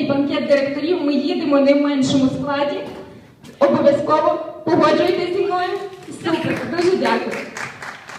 величезний банкет директорів. Ми їдемо не в меншому складі. Обов'язково погоджуйтесь зі мною. Супер, дуже дякую.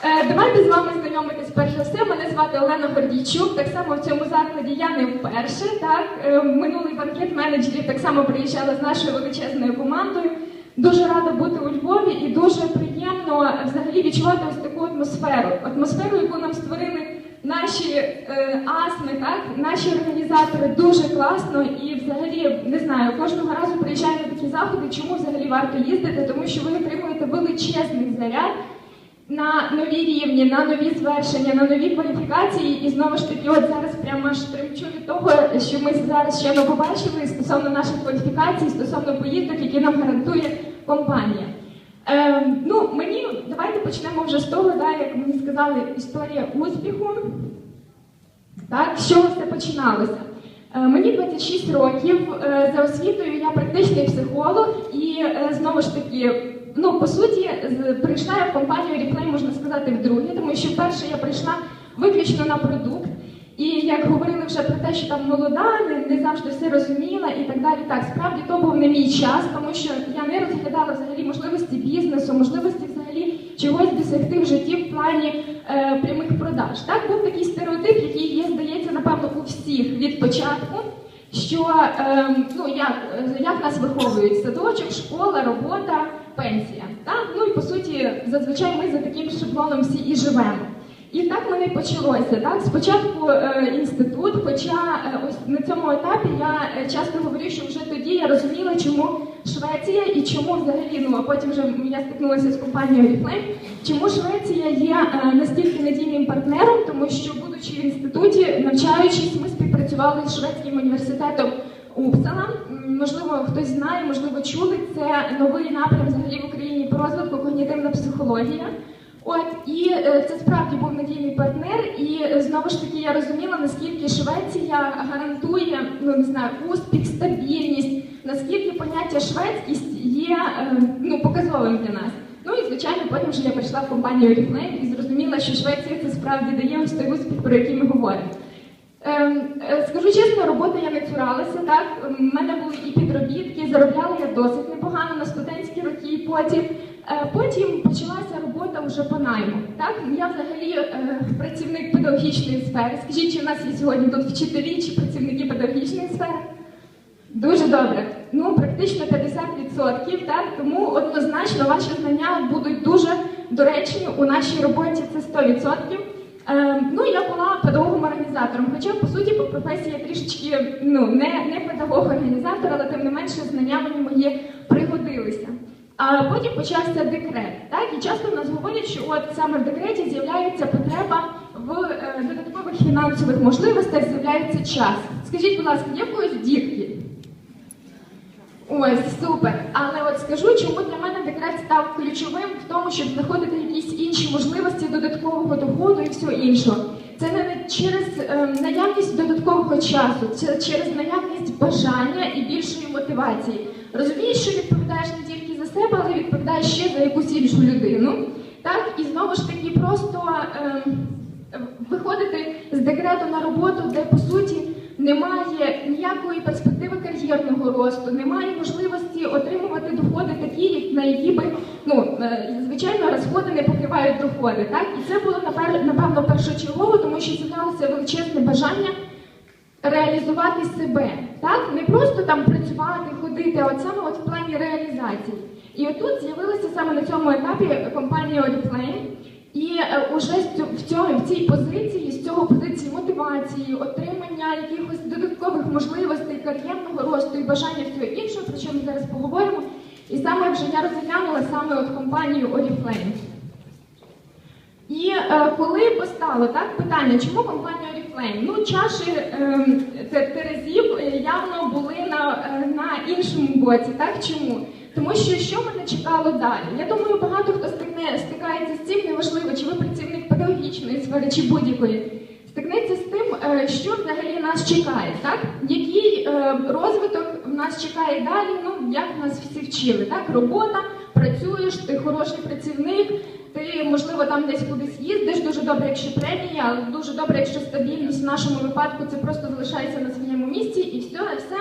Е, Давайте з вами знайомитись перш за все. Мене звати Олена Гордійчук. Так само в цьому закладі я не вперше. Так Е, минулий банкет менеджерів так само приїжджала з нашою величезною командою. Дуже рада бути у Львові і дуже приємно взагалі відчувати ось таку атмосферу. Атмосферу, яку нам створили наші е, асми, так наші організатори дуже класно і взагалі не знаю, кожного разу приїжджаю на такі заходи. Чому взагалі варто їздити? Тому що ви отримуєте величезний заряд на нові рівні, на нові звершення, на нові кваліфікації. І знову ж таки, от зараз прямо аж тремчу від того, що ми зараз ще не побачили стосовно наших кваліфікацій, стосовно поїздок, які нам гарантує компанія. Е, ну, мені давайте почнемо вже з того, да, як мені сказали, історія успіху. Так, з чого все починалося? Е, Мені 26 років. е, За освітою я практичний психолог, і е, знову ж таки, ну по суті, з- прийшла я в компанію Replay, можна сказати, вдруге, тому що вперше я прийшла виключно на продукт. І як говорили вже про те, що там молода, не, не завжди все розуміла і так далі. Так, справді то був не мій час, тому що я не розглядала взагалі можливості бізнесу, можливості взагалі чогось досягти в житті в плані е, прямих продаж. Так був такий стереотип, який є, здається, напевно, у всіх від початку. Що е, ну як, як нас виховують садочок, школа, робота, пенсія. Так? Ну і по суті, зазвичай ми за таким шаблоном всі і живемо. І так мене почалося. Так? Спочатку е, інститут, хоча е, ось на цьому етапі я е, часто говорю, що вже тоді я розуміла, чому Швеція і чому взагалі, ну а потім вже я стикнулася з компанією Oriflame, чому Швеція є е, настільки надійним партнером, тому що, будучи в інституті, навчаючись, ми співпрацювали з шведським університетом Упсала. Можливо, хтось знає, можливо, чули. Це новий напрям взагалі в Україні по розвитку когнітивна психологія. От і е, це справді був надійний партнер, і е, знову ж таки я розуміла, наскільки Швеція гарантує ну не знаю успіх, стабільність, наскільки поняття шведськість є е, ну показовим для нас. Ну і звичайно, потім вже я прийшла в компанію Oriflame і зрозуміла, що Швеція це справді дає ось той успіх, про який ми говоримо. Ем, Скажу чесно, роботи я не цуралася, так? У мене були і підробітки, заробляла я досить непогано на студентські роки, і потім. Е, Потім почалася робота вже по найму. Так? Я взагалі е, працівник педагогічної сфери. Скажіть, чи в нас є сьогодні тут вчителі чи працівники педагогічної сфери? Дуже добре. Ну, практично 50%, так? Тому однозначно ваші знання будуть дуже доречні у нашій роботі, це 100%. Е, ну, я була педагогом-організатором, хоча, по суті, по професії я трішечки ну, не, не педагог-організатор, але тим не менше знання мені мої пригодилися. А потім почався декрет. Так? І часто в нас говорять, що от саме в декреті з'являється потреба в е, додаткових фінансових можливостях, з'являється час. Скажіть, будь ласка, є в когось дітки? Ось супер. Але от скажу, чому для мене декрет став ключовим в тому, щоб знаходити якісь інші можливості додаткового доходу і всього іншого. Це не через е, наявність додаткового часу, це через наявність бажання і більшої мотивації. Розумієш, що відповідаєш не тільки за себе, але відповідаєш ще за якусь іншу людину. Так, і знову ж таки просто е, виходити з декрету на роботу, де по суті немає ніякої перспективи кар'єрного росту, немає можливості отримувати доходи такі, на які би ну е, звичайно розходи не покривають доходи. Так і це було напевно першочергово, тому що з'являлося величезне бажання реалізувати себе, так не просто там працювати, ходити, от саме от в плані реалізації. І отут з'явилася саме на цьому етапі компанія Oriflame. І е, з цю- в цьому в цій позиції, з цього позиції мотивації, отримання якихось додаткових можливостей, кар'єрного росту і бажання всього іншого, про що ми зараз поговоримо. І саме вже я розглянула саме от компанію Oriflame. І е, коли постало так питання, чому компанія Oriflame? Ну, чаші е, терезів явно були на, е, на іншому боці. Так чому? Тому що що мене чекало далі? Я думаю, багато хто стикне, стикається з цим, неважливо, чи ви працівник педагогічної сфери, чи будь-якої. Стикнеться з тим, е, що взагалі нас чекає, так? Який е, розвиток нас чекає далі, ну як нас всі вчили, так? Робота, працюєш, ти хороший працівник, Ти, можливо, там десь кудись їздиш, дуже добре, якщо премія, але дуже добре, якщо стабільність в нашому випадку це просто залишається на своєму місці і все, і все.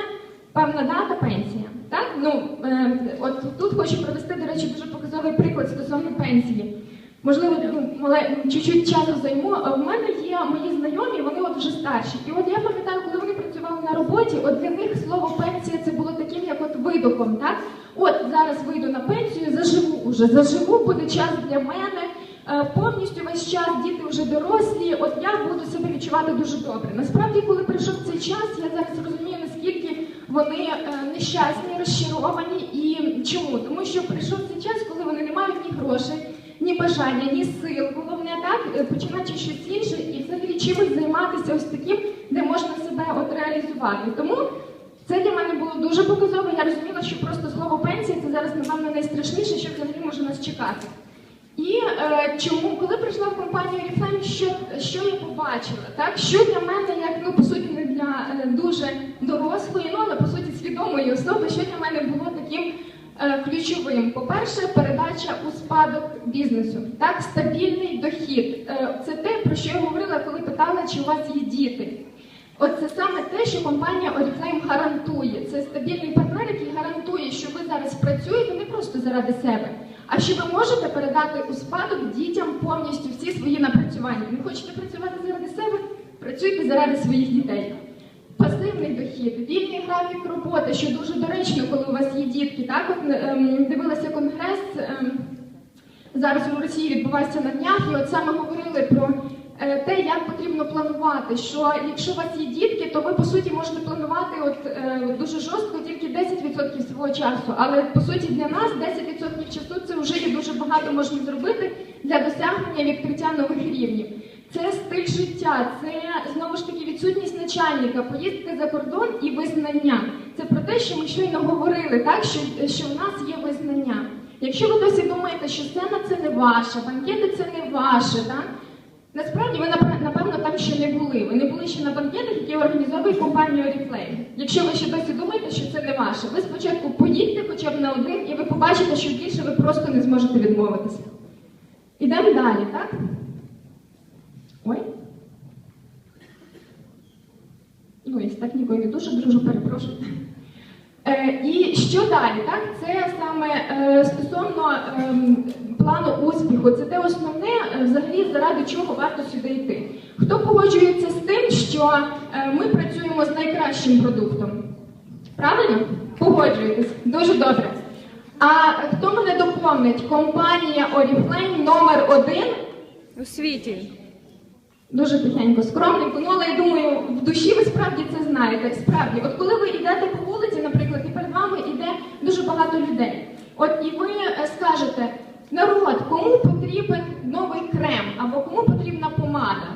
Певна дата пенсія. Так? Ну, е, от тут хочу провести, до речі, дуже показовий приклад стосовно пенсії. Можливо, ну, чуть-чуть часу займу. В мене є мої знайомі, вони от вже старші. І от я пам'ятаю, коли вони працювали на роботі, от для них слово пенсія це було таким, як от видухом. Так? От зараз вийду на пенсію, заживу уже, заживу, буде час для мене. Е, Повністю весь час діти вже дорослі, от я буду себе відчувати дуже добре. Насправді, коли прийшов цей час, я зараз розумію, наскільки вони е, нещасні, розчаровані і чому? Тому що прийшов цей час, коли вони не мають ні грошей, ні бажання, ні сил. Головне так е, починати щось інше і взагалі чимось займатися ось таким, де можна себе от реалізувати. Тому це для мене було дуже показово. Я розуміла, що просто слово пенсія це зараз, напевно, найстрашніше, що взагалі може нас чекати. І е, чому, коли прийшла в компанію Oriflame, що, що я побачила? Так? Що для мене, як ну по суті, не для е, дуже дорослої, ну але по суті свідомої особи, що для мене було таким е, ключовим? По-перше, передача у спадок бізнесу, так, стабільний дохід. Е, це те, про що я говорила, коли питала, чи у вас є діти. От це саме те, що компанія Oriflame гарантує. Це стабільний партнер, який гарантує, що ви зараз працюєте не просто заради себе, а що ви можете передати у спадок дітям повністю всі свої напрацювання. Не хочете працювати заради себе? Працюйте заради своїх дітей. Пасивний дохід, вільний графік роботи, що дуже доречно, коли у вас є дітки. Так, от ем, дивилася конгрес. Ем, зараз у Росії відбувається на днях, і от саме говорили про те, як потрібно планувати. Що якщо у вас є дітки, то ви по суті можете планувати от е, дуже жорстко тільки 10% свого часу. Але по суті для нас 10% часу це вже є дуже багато можна зробити для досягнення відкриття нових рівнів. Це стиль життя, це знову ж таки відсутність начальника, поїздки за кордон і визнання. Це про те, що ми щойно говорили, так що, що в нас є визнання. Якщо ви досі думаєте, що сцена це не ваша, банкети це не ваше, так? Насправді ви напевно там ще не були. Ви не були ще на банкетах, які організовує компанія Oriflame. Якщо ви ще досі думаєте, що це не ваше, ви спочатку поїдьте хоча б на один, і ви побачите, що більше ви просто не зможете відмовитися. Ідемо далі, так? Ой. Ну, я з технікою не дуже дружу, перепрошую. Е, і що далі? Так? Це саме е, стосовно ем, плану успіху. Це те основне, е, взагалі, заради чого варто сюди йти. Хто погоджується з тим, що е, ми працюємо з найкращим продуктом? Правильно? Погоджуєтесь. Дуже добре. А хто мене доповнить? Компанія Oriflame номер один У світі. Дуже тихенько, скромненько. Ну, але я думаю, в душі ви справді це знаєте. Справді, от коли ви йдете по вулиці, наприклад, і перед вами йде дуже багато людей. От і ви е, скажете, народ, кому потрібен новий крем або кому потрібна помада?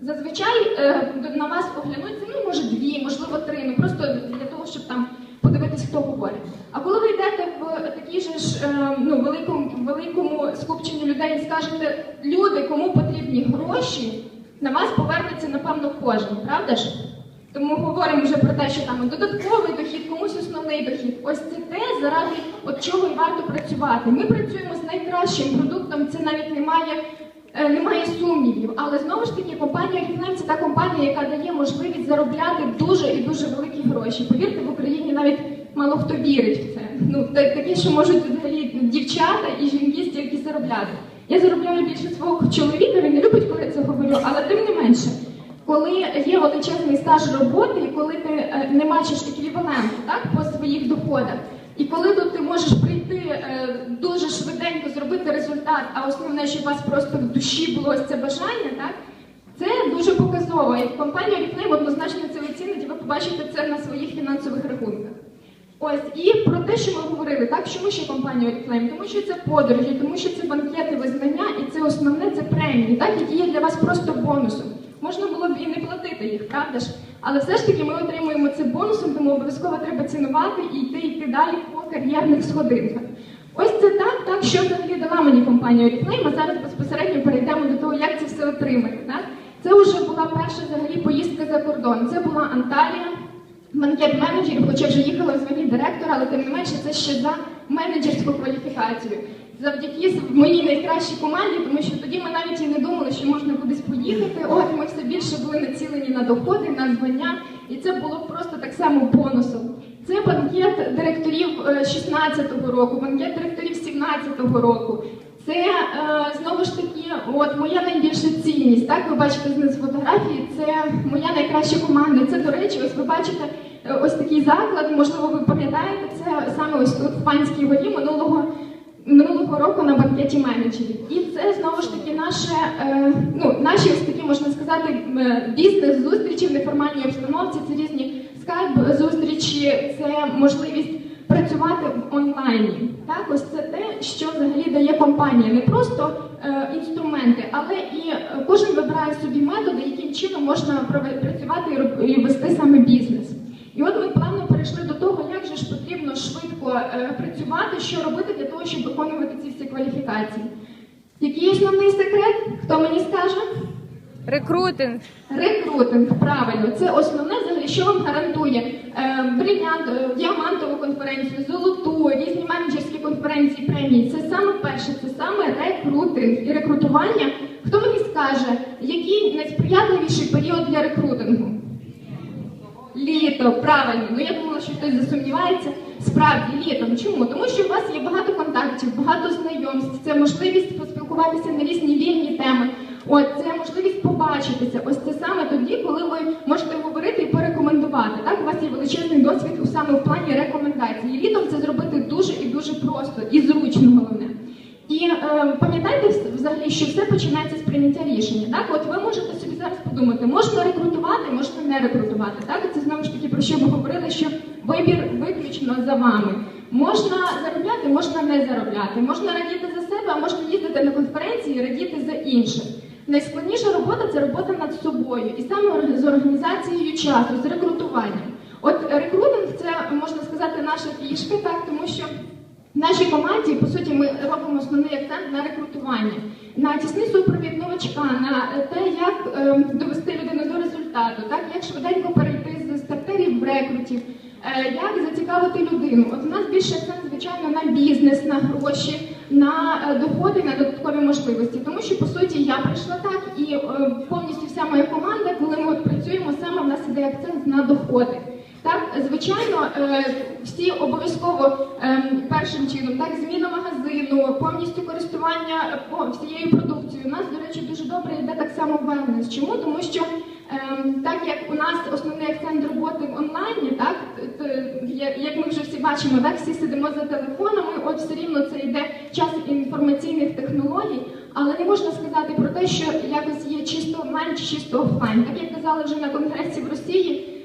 Зазвичай е, на вас оглянуться, ну може дві, можливо, три, ну просто для того, щоб там подивитись, хто говорить. А коли ви йдете в такій же ж е, ну, великому, великому скупченню людей і скажете, люди, кому потрібні гроші, на вас повернеться, напевно, кожен, правда ж? Тому говоримо вже про те, що там додатковий дохід, комусь основний дохід. Ось це те, заради от чого і варто працювати. Ми працюємо з найкращим продуктом, це навіть немає, е, немає сумнівів. Але знову ж таки, компанія Oriflame – це та компанія, яка дає можливість заробляти дуже і дуже великі гроші. Повірте, в Україні навіть мало хто вірить в це. Ну та- такі, що можуть взагалі дівчата і жінки стільки заробляти. Я заробляю більше свого чоловіка, він не любить, коли це говорю, але тим не менше. Коли є величезний стаж роботи, і коли ти е, не бачиш еквіваленту так, по своїх доходах, і коли тут ти можеш прийти е, дуже швиденько зробити результат, а основне, щоб у вас просто в душі було це бажання, так, це дуже показово. І компанія Oriflame однозначно це оцінить, і ви побачите це на своїх фінансових рахунках. Ось і про те, що ми говорили, так чому ще компанія Oriflame? Тому що це подорожі, тому що це банкети визнання, і це основне це премії, так які є для вас просто бонусом. Можна було б і не платити їх, правда ж? Але все ж таки ми отримуємо це бонусом, тому обов'язково треба цінувати і йти йти далі по кар'єрних сходинках. Ось це так, так що взагалі дала мені компанія Oriflame, а зараз безпосередньо перейдемо до того, як це все отримати. Так? Це вже була перша взагалі поїздка за кордон. Це була Анталія, банкет менеджерів, хоча вже їхала в званні директора, але тим не менше це ще за менеджерську кваліфікацію. Завдяки моїй найкращій команді, тому що тоді ми навіть і не думали, що можна кудись поїхати. От ми все більше були націлені на доходи, на звання, і це було просто так само бонусом. Це банкет директорів е, 16-го року, банкет директорів 17-го року. Це е, знову ж таки, от моя найбільша цінність. Так, ви бачите знизу фотографії. Це моя найкраща команда. Це, до речі, ось ви бачите е, ось такий заклад. Можливо, ви пам'ятаєте, це саме ось тут в панській горі минулого. Минулого року на банкеті менеджерів. І це знову ж таки наше, е, ну, наші такі, можна сказати, е, бізнес-зустрічі в неформальній обстановці. Це різні скайп-зустрічі, це можливість працювати в онлайні. Так, ось це те, що взагалі дає компанія. Не просто е, інструменти, але і е, кожен вибирає собі методи, яким чином можна працювати і і вести саме бізнес. І от ми плавно перейшли до того, як же ж потрібно швидко е, працювати, що робити для того, щоб виконувати ці всі кваліфікації. Який основний секрет? Хто мені скаже? Рекрутинг. Рекрутинг, правильно, це основне взагалі, що вам гарантує е, брилянт, е, діамантову конференцію, золоту, різні менеджерські конференції, премії. Це саме перше, це саме рекрутинг і рекрутування. Хто мені скаже, який найсприятливіший період для рекрутингу? Літо, правильно. Ну я думала, що хтось засумнівається. Справді, літом. Чому? Тому що у вас є багато контактів, багато знайомств. Це можливість поспілкуватися на різні вільні теми. От це можливість побачитися. Ось це саме тоді, коли ви можете говорити і порекомендувати. Так, у вас є величезний досвід у саме в плані рекомендацій. Літом це зробити дуже і дуже просто і зручно головне. І е, пам'ятайте взагалі, що все починається з прийняття рішення. Так, от ви можете собі зараз подумати, можна рекрутувати, можна не рекрутувати. Так, це знову ж таки про що ми говорили, що вибір виключно за вами. Можна заробляти, можна не заробляти, можна радіти за себе, а можна їздити на конференції і радіти за інших. Найскладніша робота це робота над собою і саме з організацією часу, з рекрутуванням. От рекрутинг це можна сказати наша фішка, так тому що в нашій команді, по суті, ми робимо основний акцент на рекрутування, на тісний супровід новачка, на е, те, як е, довести людину до результату, так як швиденько перейти з стартерів в рекрутів, е, як зацікавити людину. От у нас більше акцент, звичайно, на бізнес, на гроші, на е, доходи, на додаткові можливості. Тому що по суті я прийшла так, і е, повністю вся моя команда, коли ми от працюємо, саме в нас іде акцент на доходи. Так, звичайно, е, всі обов'язково ем, першим чином, так, зміна магазину, повністю користування всією продукцією. У нас, до речі, дуже добре йде так само wellness. Чому? Тому що ем, так як у нас основний акцент роботи в онлайні, так, як ми вже всі бачимо, так, всі сидимо за телефонами, от все рівно це йде час інформаційних технологій, але не можна сказати про те, що якось є чисто онлайн чи чисто офлайн. Так як казали вже на конгресі в Росії.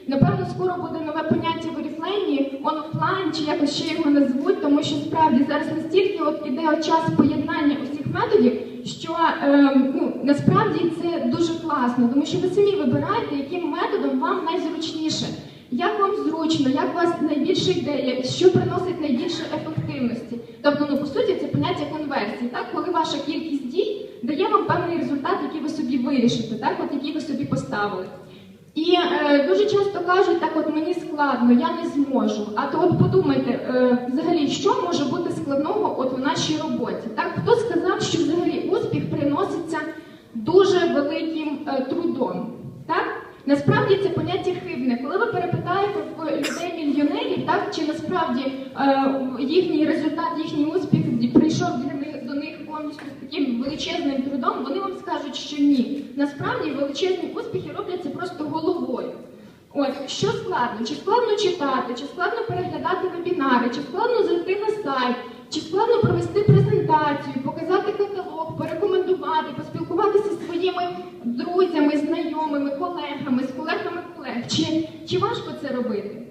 Скоро буде нове поняття в Oriflame, онлайн чи якось ще його назвуть, тому що справді зараз настільки от іде час поєднання усіх методів, що ем, ну насправді це дуже класно, тому що ви самі вибираєте, яким методом вам найзручніше, як вам зручно, як у вас найбільше ідея, що приносить найбільше ефективності. Тобто, ну по суті, це поняття конверсії, так? Коли ваша кількість дій дає вам певний результат, який ви собі вирішите, так, от який ви собі поставили. І е, дуже часто кажуть, так от мені складно, я не зможу. А то от подумайте, е, взагалі, що може бути складного от у нашій роботі? Так, хто сказав, що взагалі успіх приноситься дуже великим е, трудом? Так? Насправді це поняття хибне. Коли ви перепитаєте в людей мільйонерів, так чи насправді е, їхній результат, їхній успіх прийшов для них повністю таким величезним трудом, вони вам скажуть, що ні. Насправді величезні успіхи робляться просто головою. От що складно? Чи складно читати, чи складно переглядати вебінари, чи складно зайти на сайт, чи складно провести презентацію, показати каталог, порекомендувати, поспілкуватися зі своїми друзями, знайомими, колегами, з колегами колег. Чи, чи важко це робити?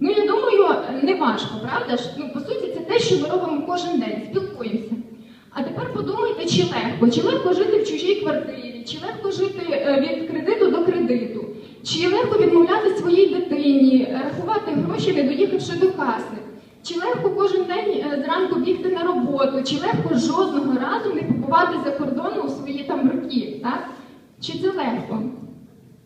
Ну, я думаю, не важко, правда? Ну, по суті, це те, що ми робимо кожен день, спілкуємося. А тепер подумайте, чи легко, чи легко жити в чужій квартирі, чи легко жити е, від кредиту до кредиту, чи легко відмовляти своїй дитині, е, рахувати гроші, не доїхавши до каси, чи легко кожен день е, зранку бігти на роботу, чи легко жодного разу не побувати за кордоном у свої там роки, так? Чи це легко?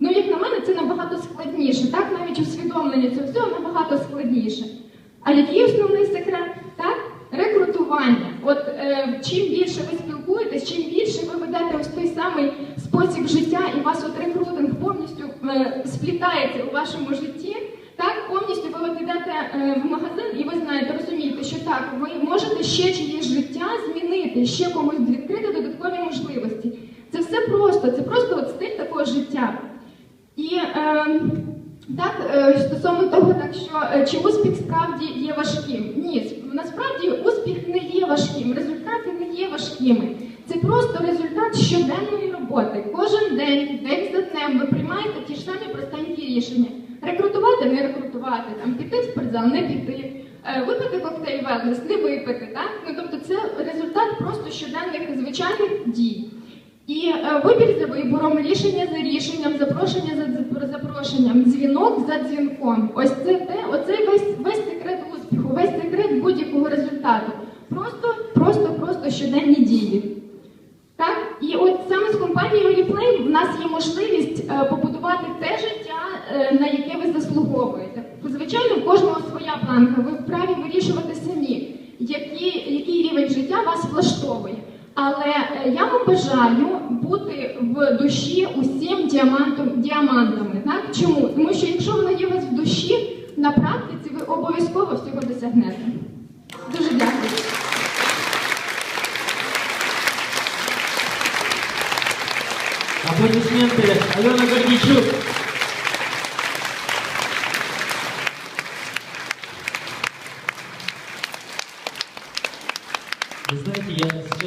Ну, як на мене, це набагато складніше, так? Навіть усвідомлення цього всього набагато складніше. А який основний секрет? Так? Рекрутування. От е, чим більше ви спілкуєтесь, чим більше ви ведете ось той самий спосіб життя, і вас от рекрутинг повністю е, сплітається у вашому житті. Так, повністю ви йдете е, в магазин і ви знаєте, розумієте, що так, ви можете ще чиєсь життя змінити, ще комусь відкрити додаткові можливості. Це все просто, це просто от стиль такого життя. І е, так, е, стосовно того, так що е, чи успіх справді є важким? Ні, насправді успіх не є важким, результати не є важкими. Це просто результат щоденної роботи. Кожен день, день за днем, ви приймаєте ті ж самі простенькі рішення. Рекрутувати, не рекрутувати, там піти в спортзал, не піти, е, випити коктейль велнес, не випити. Так? Ну, тобто це результат просто щоденних звичайних дій. І е, вибір за вибором, рішення за рішенням, запрошення за за запрошенням, дзвінок за дзвінком. Ось це те, оце весь весь успіху, весь секрет будь-якого результату. Просто, просто, просто щоденні дії. Так, і от саме з компанією Oriflame в нас є можливість е, побудувати те життя, е, на яке ви заслуговуєте. Звичайно, у кожного своя планка. Ви вправі вирішувати самі, які, який рівень життя вас влаштовує. Але е, я вам бажаю бути в душі усім діамантом, діамантами. Так? Чому? Тому що якщо вона є у вас в душі, на практиці ви обов'язково всього досягнете. Дуже дякую. Аплодисменты Алена Гордичук.